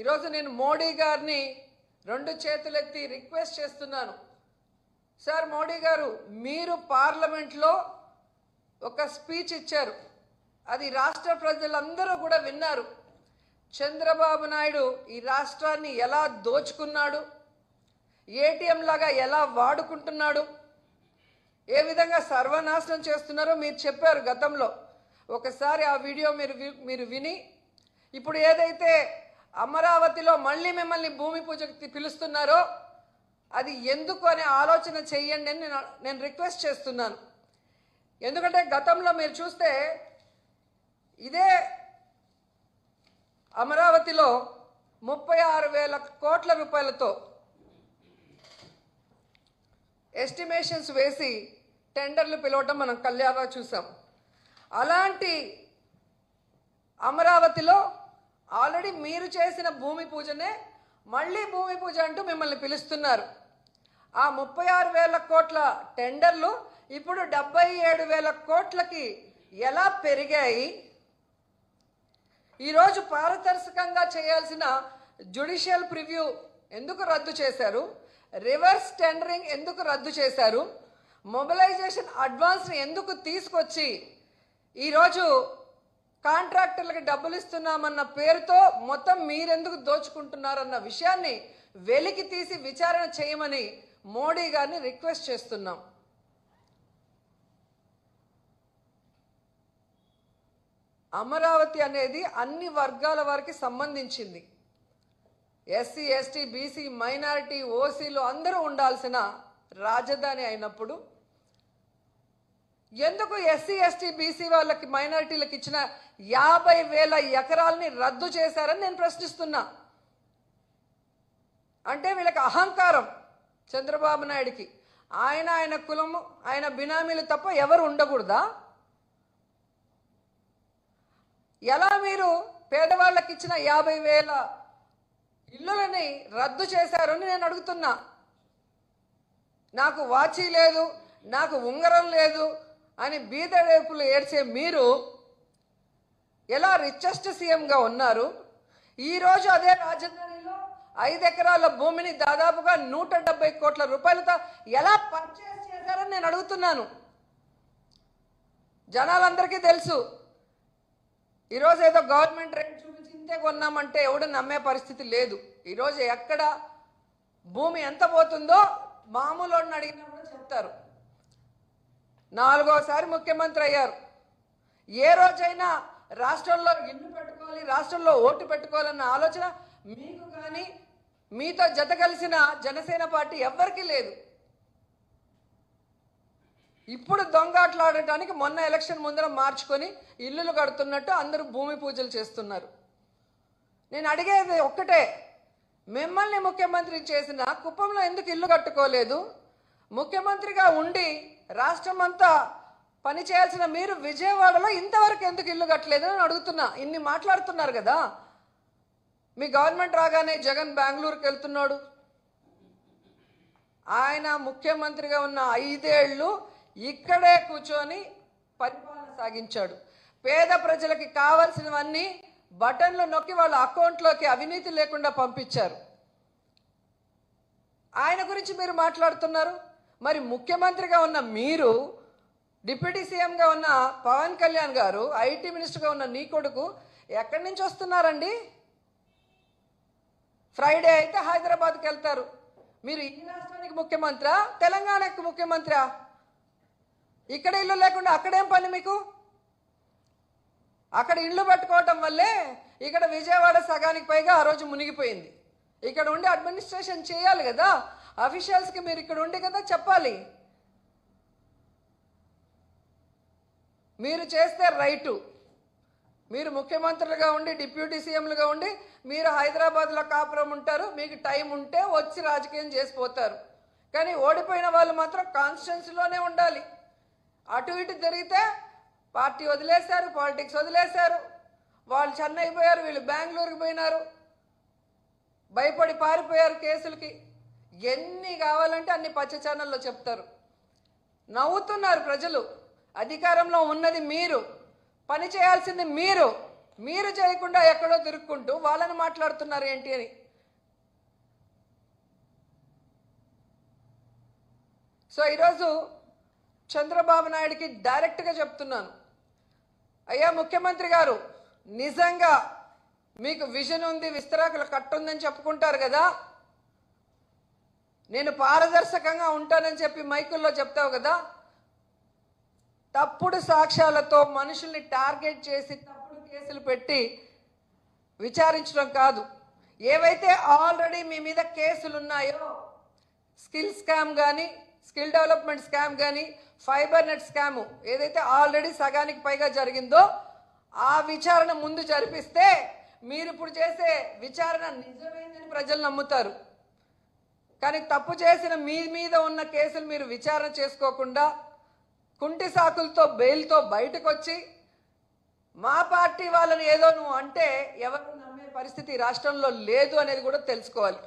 ఈరోజు నేను మోడీ గారిని రెండు చేతులెత్తి రిక్వెస్ట్ చేస్తున్నాను. సార్ మోడీ గారు మీరు పార్లమెంట్లో ఒక స్పీచ్ ఇచ్చారు. అది రాష్ట్ర ప్రజలందరూ కూడా విన్నారు. చంద్రబాబు నాయుడు ఈ రాష్ట్రాన్ని ఎలా దోచుకున్నాడు? ఏటీఎం లాగా ఎలా వాడుకుంటున్నాడు? ఏ విధంగా సర్వనాశనం చేస్తున్నారో మీరు చెప్పారు గతంలో. ఒకసారి ఆ వీడియో మీరు మీరు విని ఇప్పుడు ఏదైతే అమరావతిలో మళ్ళీ మిమ్మల్ని భూమి పూజకి పిలుస్తున్నారో అది ఎందుకు అనే ఆలోచన చెయ్యండి అని నేను నేను రిక్వెస్ట్ చేస్తున్నాను. ఎందుకంటే గతంలో మీరు చూస్తే ఇదే అమరావతిలో ముప్పై ఆరు వేల కోట్ల రూపాయలతో ఎస్టిమేషన్స్ వేసి టెండర్లు పిలవటం మనం కళ్యాణ చూసాం. అలాంటి అమరావతిలో ఆల్రెడీ మీరు చేసిన భూమి పూజనే మళ్ళీ భూమి పూజ అంటూ మిమ్మల్ని పిలుస్తున్నారు. ఆ ముప్పై ఆరు వేల కోట్ల టెండర్లు ఇప్పుడు డెబ్బై ఏడు వేల కోట్లకి ఎలా పెరిగాయి? ఈరోజు పారదర్శకంగా చేయాల్సిన జ్యుడిషియల్ ప్రివ్యూ ఎందుకు రద్దు చేశారు? రివర్స్ టెండరింగ్ ఎందుకు రద్దు చేశారు? మొబిలైజేషన్ అడ్వాన్స్ని ఎందుకు తీసుకొచ్చి ఈరోజు కాంట్రాక్టర్లకు డబ్బులు ఇస్తున్నామన్న పేరుతో మొత్తం మీరెందుకు దోచుకుంటున్నారన్న విషయాన్ని వెలికి తీసి విచారణ చేయమని మోడీ గారిని రిక్వెస్ట్ చేస్తున్నాం. అమరావతి అనేది అన్ని వర్గాల వారికి సంబంధించింది. ఎస్సీ ఎస్టీ బీసీ మైనారిటీ ఓసీలు అందరూ ఉండాల్సిన రాజధాని అయినప్పుడు ఎందుకు ఎస్సీ ఎస్టీ బీసీ వాళ్ళకి మైనారిటీలకు ఇచ్చిన యాభై వేల ఎకరాలని రద్దు చేశారని నేను ప్రశ్నిస్తున్నా. అంటే వీళ్ళకి అహంకారం చంద్రబాబు నాయుడికి. ఆయన ఆయన కులము ఆయన బినామీలు తప్ప ఎవరు ఉండకూడదా? ఎలా మీరు పేదవాళ్ళకి ఇచ్చిన యాభై వేల ఇల్లులని రద్దు చేశారని నేను అడుగుతున్నా. నాకు వాచి లేదు నాకు ఉంగరం లేదు అని బీదడేపులు ఏడ్చే మీరు ఎలా రిచెస్ట్ సీఎంగా ఉన్నారు? ఈరోజు అదే రాజధానిలో ఐదు ఎకరాల భూమిని దాదాపుగా నూట డెబ్బై కోట్ల రూపాయలతో ఎలా పర్చేస్ చేశారని నేను అడుగుతున్నాను. జనాలందరికీ తెలుసు ఈరోజు ఏదో గవర్నమెంట్ రేట్ చూపించి ఇంతే కొన్నామంటే ఎవడు నమ్మే పరిస్థితి లేదు. ఈరోజు ఎక్కడ భూమి ఎంత పోతుందో మామూలు వాడిని అడిగినా కూడా చెప్తారు. నాలుగోసారి ముఖ్యమంత్రి అయ్యారు. ఏ రోజైనా రాష్ట్రంలో ఇల్లు పెట్టుకోవాలి రాష్ట్రంలో ఓటు పెట్టుకోవాలన్న ఆలోచన మీకు కానీ మీతో జత కలిసిన జనసేన పార్టీ ఎవ్వరికీ లేదు. ఇప్పుడు దొంగాట్లాడటానికి మొన్న ఎలక్షన్ ముందర మార్చుకొని ఇల్లులు కడుతున్నట్టు అందరూ భూమి పూజలు చేస్తున్నారు. నేను అడిగేది ఒక్కటే మిమ్మల్ని ముఖ్యమంత్రి చేసిన కుప్పంలో ఎందుకు ఇల్లు కట్టుకోలేదు? ముఖ్యమంత్రిగా ఉండి రాష్ట్రం అంతా పనిచేయాల్సిన మీరు విజయవాడలో ఇంతవరకు ఎందుకు ఇల్లు కట్టలేదు అని అడుగుతున్నా. ఇన్ని మాట్లాడుతున్నారు కదా. మీ గవర్నమెంట్ రాగానే జగన్ బెంగళూరుకి వెళ్తున్నాడు. ఆయన ముఖ్యమంత్రిగా ఉన్న ఐదేళ్ళు ఇక్కడే కూర్చొని పరిపాలన సాగించాడు. పేద ప్రజలకి కావాల్సినవన్నీ బటన్లు నొక్కి వాళ్ళ అకౌంట్లోకి అవినీతి లేకుండా పంపించారు. ఆయన గురించి మీరు మాట్లాడుతున్నారు. మరి ముఖ్యమంత్రిగా ఉన్న మీరు డిప్యూటీ సీఎంగా ఉన్న పవన్ కళ్యాణ్ గారు ఐటీ మినిస్టర్గా ఉన్న నీ కొడుకు ఎక్కడి నుంచి వస్తున్నారండి? ఫ్రైడే అయితే హైదరాబాద్కి వెళ్తారు. మీరు ఈ రాష్ట్రానికి ముఖ్యమంత్రా? తెలంగాణకు ముఖ్యమంత్రా? ఇక్కడ ఇల్లు లేకుండా అక్కడేం పని మీకు? అక్కడ ఇల్లు పెట్టుకోవటం వల్లే ఇక్కడ విజయవాడ సగానికి పైగా ఆ రోజు మునిగిపోయింది. ఇక్కడ ఉండి అడ్మినిస్ట్రేషన్ చేయాలి కదా. అఫీషియల్స్కి మీరు ఇక్కడ ఉండి కదా చెప్పాలి. మీరు చేస్తే రైటు. మీరు ముఖ్యమంత్రులుగా ఉండి డిప్యూటీ సీఎంలుగా ఉండి మీరు హైదరాబాద్లో కాపురం ఉంటారు మీకు టైం ఉంటే వచ్చి రాజకీయం చేసిపోతారు కానీ ఓడిపోయిన వాళ్ళు మాత్రం కాన్స్టిట్యున్సీలోనే ఉండాలి. అటు ఇటు జరిగితే పార్టీ వదిలేశారు పాలిటిక్స్ వదిలేశారు. వాళ్ళు చెన్నై పోయారు వీళ్ళు బెంగళూరుకి పోయినారు. భయపడి పారిపోయారు కేసులకి. ఎన్ని కావాలంటే అన్ని పచ్చ ఛానల్లో చెప్తారు. నవ్వుతున్నారు ప్రజలు. అధికారంలో ఉన్నది మీరు. పని చేయాల్సింది మీరు. మీరు చేయకుండా ఎక్కడో తిరుక్కుంటూ వాళ్ళని మాట్లాడుతున్నారు ఏంటి అని. సో ఈరోజు చంద్రబాబు నాయుడికి డైరెక్ట్గా చెప్తున్నాను. అయ్యా ముఖ్యమంత్రి గారు నిజంగా మీకు విజన్ ఉంది విస్తరాకులు కట్టుందని చెప్పుకుంటారు కదా? నేను పారదర్శకంగా ఉంటానని చెప్పి మైకుల్లో చెప్తావు కదా? తప్పుడు సాక్ష్యాలతో మనుషుల్ని టార్గెట్ చేసి తప్పుడు కేసులు పెట్టి విచారించడం కాదు. ఏవైతే ఆల్రెడీ మీ మీద కేసులు ఉన్నాయో స్కిల్ స్కామ్ కానీ స్కిల్ డెవలప్మెంట్ స్కామ్ కానీ ఫైబర్ నెట్ స్కాము ఏదైతే ఆల్రెడీ సగానికి పైగా జరిగిందో ఆ విచారణ ముందు జరిపిస్తే మీరు ఇప్పుడు చేసే విచారణ నిజమైందని ప్రజలు నమ్ముతారు. కానీ తప్పు చేసిన మీ మీద ఉన్న కేసులు మీరు విచారణ చేసుకోకుండా కుంటి సాకులతో బెయిల్తో బయటకు వచ్చి మా పార్టీ వాళ్ళని ఏదో నువ్వు అంటే ఎవరు నమ్మే పరిస్థితి రాష్ట్రంలో లేదు అనేది కూడా తెలుసుకోవాలి.